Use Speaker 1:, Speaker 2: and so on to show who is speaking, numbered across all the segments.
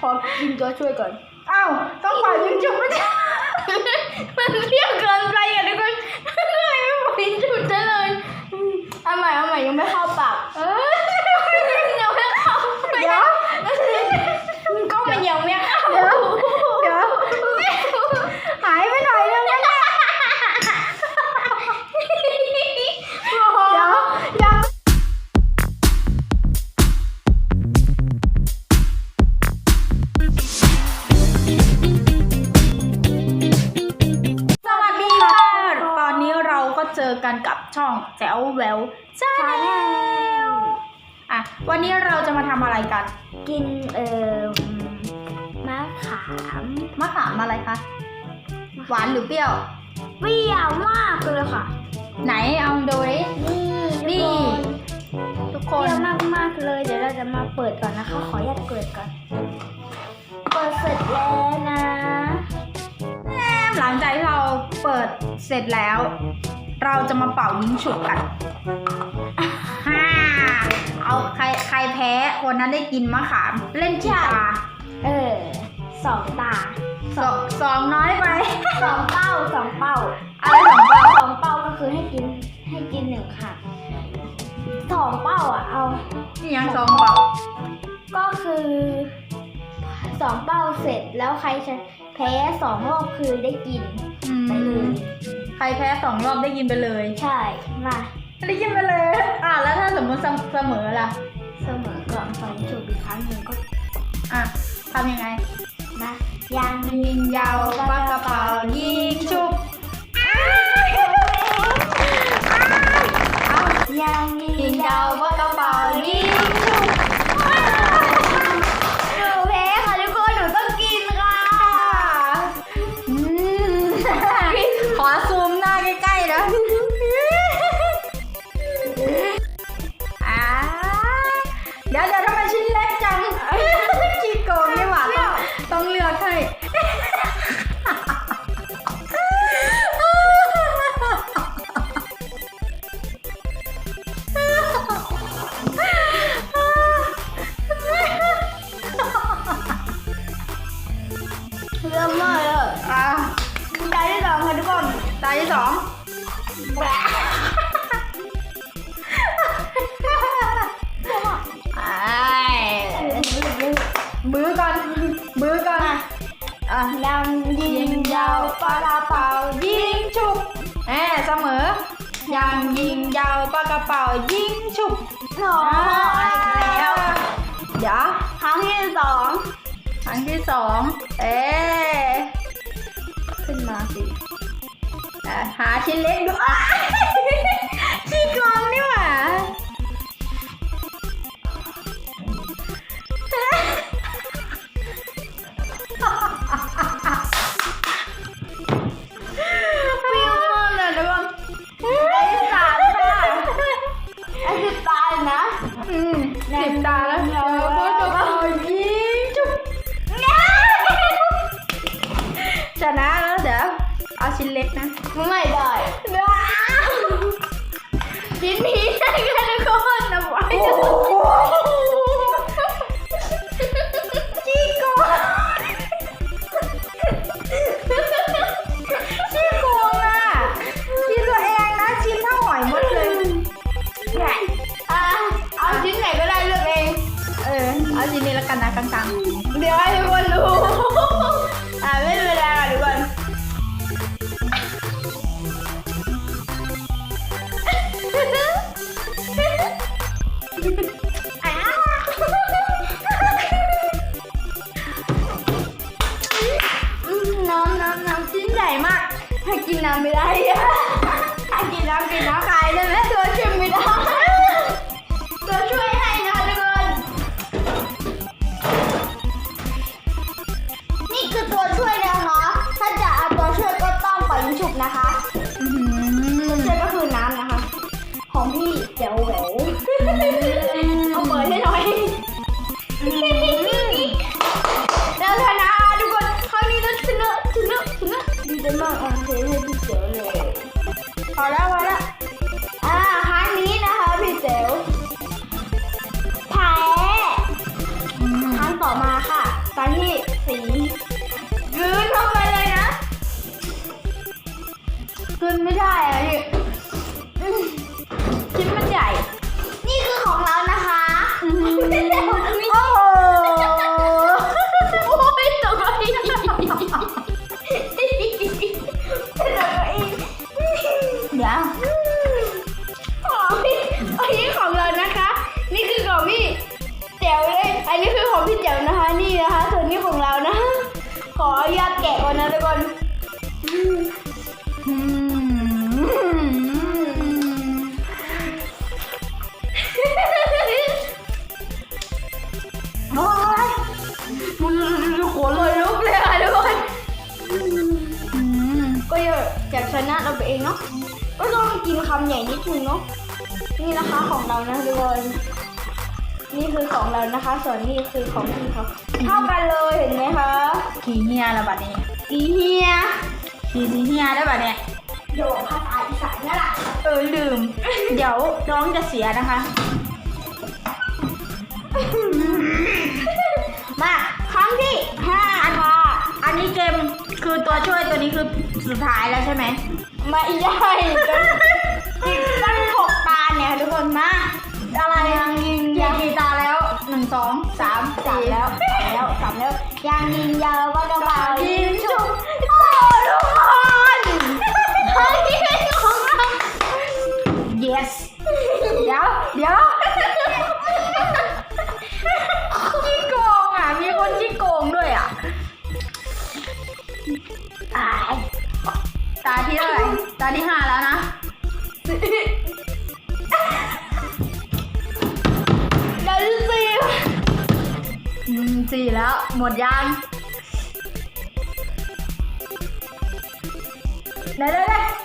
Speaker 1: ขอยิงตัวช่วยก่อน
Speaker 2: อ้าว ต้องปล่อยิงจุดไม่ได้
Speaker 1: มันเรียกเกินไปอะทุกคนทำไมไม่ปล่อยจุดได้เลยอืมเอาใหม่เอาใหม่ยังไม่เข้า อกัน
Speaker 2: กับช่องแจ๋วแหววชาแนลอะวันนี้เราจะมาทำอะไรกัน
Speaker 1: กินเอ่อมะขาม
Speaker 2: มะขามอะไรคะหวานหรือเปรี้ยว
Speaker 1: เปรี้ยวมากเลยค่ะ
Speaker 2: ไหนเอาดูดิ
Speaker 1: นี่
Speaker 2: นี่ทุก
Speaker 1: เป
Speaker 2: คน
Speaker 1: รี้ยวมากมากๆเลย เดี๋ยวเราจะมาเปิดก่อนนะคะ ขออนุญาตเปิดก่อน เปิดเสร็จแล้วนะ
Speaker 2: หลังจากที่เราเปิดเสร็จแล้ว เราจะมาเป่ายิงฉุกกันฮ่าเอาใครใครแพ้คนนั้นได้กินมะขาม เล่นกีตาร์
Speaker 1: เออสองตา
Speaker 2: สองสองน้อยไป
Speaker 1: สองเป้าสองเป้า
Speaker 2: อะไรสองเป้า
Speaker 1: สองเป้าก็คือให้กินให้กินหนึ่งค่ะสองเป้าอะเอา
Speaker 2: นี่ยังสองเป่า
Speaker 1: ก็คือสองเป้าเสร็จแล้วใครชนะแพ้สองรอบคือได้กิน
Speaker 2: อืม
Speaker 1: ไปเลย
Speaker 2: ใครแพ้สองรอบได้กินไปเลย
Speaker 1: ใช่ มา
Speaker 2: ได้กินไปเลย อะแล้วถ้าสมมติเสมอล่ะ
Speaker 1: เสมอก่อนสองจุดอีกครั้งหนึ่งก็
Speaker 2: อะทำยังไง
Speaker 1: นะยาง
Speaker 2: ยิงยาวปากกระเป๋ายิงชุบ
Speaker 1: ยางมี
Speaker 2: ยิงยาว
Speaker 1: ตา
Speaker 2: ที่
Speaker 1: สอง
Speaker 2: ไอ้บื้อก่อนบื้อก่อนอะ
Speaker 1: ยังยิ
Speaker 2: ยิ
Speaker 1: ง
Speaker 2: ง
Speaker 1: ยายา
Speaker 2: วว
Speaker 1: ปา
Speaker 2: ปากก หมเสมอยังยิงยาวปากกระเป๋ายิงฉุบ
Speaker 1: หนอแล้ว
Speaker 2: เดี๋ยว
Speaker 1: ครั้งที่สอง
Speaker 2: ครั้งที่สองเอ๊ะ
Speaker 1: ขึ้นมาสิ
Speaker 2: อะหาชิ้นเล็กดูอะชิ้นกลองนี่หว่า
Speaker 1: ฟิวมากเลยทุกคนได้สามค่ะไอ้สิบตายนะ
Speaker 2: อืมสิบตาแล้ว
Speaker 1: เดี๋ยว
Speaker 2: ปากกระเป๋ายิงฉุบชนะ ชิ้นเล็กนะ
Speaker 1: ไม่ได้ชิ้นนี้ได้กันทุกคนนะไว้ำไม่ได้อะถ้ากินน้ำกินน้ำขายได้ไหมตัวช่วยไม่ได้ตัวช่วยให้นะคะทุกคน นี่คือตัวช่วยนะคะถ้าจะเอาตัวช่วยก็ต้องปล่อยยิงฉุบนะคะ มก็อยากชนะเราไปเองเนาะก็ต้องกินคำใหญ่นิดนึงเนาะนี่นะคะของเรานะทุกคนนี่คือของเรานะคะ ส่วนนี่คือของพี่เขาเท่ากันเลยเห็นไหมคะ
Speaker 2: ขี่เฮียแล้วบัดนี้
Speaker 1: อีเฮีย
Speaker 2: ขี่สีเฮียได้บัดเนี่ย
Speaker 1: โยกภาษาอีสานนั่นแหละ
Speaker 2: เออลืม เดี๋ยวน้องจะเสียนะคะ
Speaker 1: มาครั้งที่ห้าค่ะ
Speaker 2: อันนี้เกม คือตัวช่วยตัวนี้คือสุดท้ายแล้วใช่ไหม
Speaker 1: มาอีกได้อีกตั้งหกตาเนี่ยทุกคนมา
Speaker 2: อะไร
Speaker 1: ยังยิง
Speaker 2: ยั
Speaker 1: ยังง
Speaker 2: กี่ตาแล้วหนึ่งสองสาม
Speaker 1: สาม
Speaker 2: สี่
Speaker 1: แล้วสามแล้วสามแล้วยังยิงยาวว่ากระเป๋ายิงฉุบโอ้ทุกคนเฮ้ยเป็นของเรา
Speaker 2: yes เดี๋ยวเดี๋ยว
Speaker 1: ตาย
Speaker 2: ตาที่เท่าไหร่ตาที่ห้าแล้วนะ
Speaker 1: เดินสิ
Speaker 2: อืมสี่แล้ว หมดยังเดี๋ยวเดี๋ยวเดี๋ยวอ้าว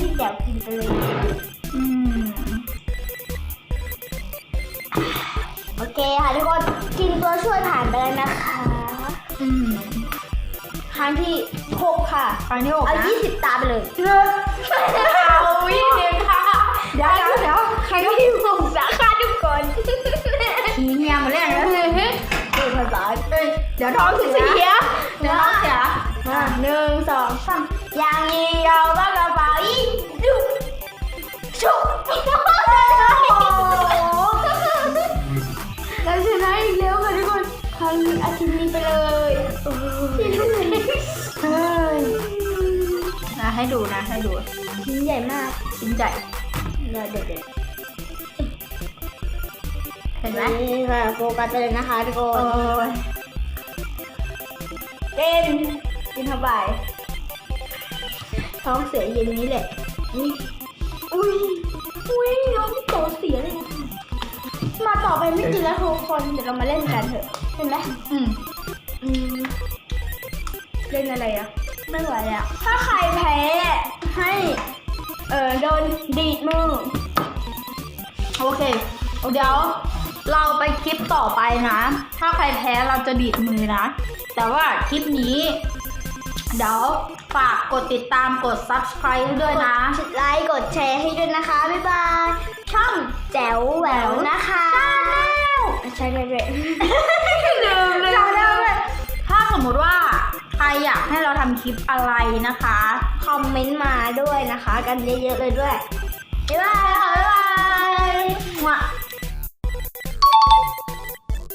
Speaker 1: แล้ว
Speaker 2: ไม่
Speaker 1: กินให้พี่แก้วกินไปเลย
Speaker 2: อืม
Speaker 1: โอเคค่ะทุกคนกินตัวช่วยผ่านไปแล้วนะคะ
Speaker 2: อืม
Speaker 1: ครั้งที่หกค่ะ
Speaker 2: ครั้งที่หก
Speaker 1: เอา
Speaker 2: นะ
Speaker 1: ยี่สิบตาไปเลย
Speaker 2: เลิก
Speaker 1: เอายี่สิบค่ะ
Speaker 2: เดี๋ยวเดี๋ยวเดี๋ยว
Speaker 1: ครั้งที่หกนะคะทุกคน
Speaker 2: ขี่เงียมาเล่นแล้ว
Speaker 1: ดูภาษา
Speaker 2: เอ้ยเดี๋ยวท้องเสีย
Speaker 1: คนครั้งนี้อาทิตย์นี้ไปเลยเฮ้ย
Speaker 2: นะให้ดูนะให้ดู
Speaker 1: ชิ้นใหญ่มาก
Speaker 2: ชิ้นใหญ่
Speaker 1: เดี๋ยวเดี๋ยวเดี๋ยว
Speaker 2: เห็นไหม
Speaker 1: นี่ค่ะโฟกัสไปเลยนะคะทุกค
Speaker 2: โอ้
Speaker 1: น
Speaker 2: ย
Speaker 1: เต้นกินทบายท้องเสียเย็นนี้แหละอุ้ยอุ้ยอุ้ยน้องพี่โตเสียเลยนะคะ มาต่อไปไม่กินแล้วทุกคนเดี๋ยวเรามาเล่นกันเถอะเห็นไหม
Speaker 2: อืม
Speaker 1: อืมเล่นอะไรอะ ไม่ไหวแล้วถ้าใครแพ้ให้ เออโดนดีดมือ
Speaker 2: โอเค เดี๋ยว เราไปคลิปต่อไปนะ ถ้าใครแพ้เราจะดีดมือนะ แต่ว่าคลิปนี้ เดี๋ยวฝากกดติดตามกด subscribe ให้ด้วยนะ
Speaker 1: กดไลค์กดแชร์ให้ด้วยนะคะ บ๊ายบาย ช่องแจ๋วแหวว นะคะใช่เลยเลย
Speaker 2: ลืมเลยถ้าสมมุติว่าใครอยากให้เราทำคลิปอะไรนะคะ
Speaker 1: คอมเมนต์มาด้วยนะคะ กันเยอะๆเลยด้วยบ๊ายบายค่ะบ๊ายบาย
Speaker 2: มะ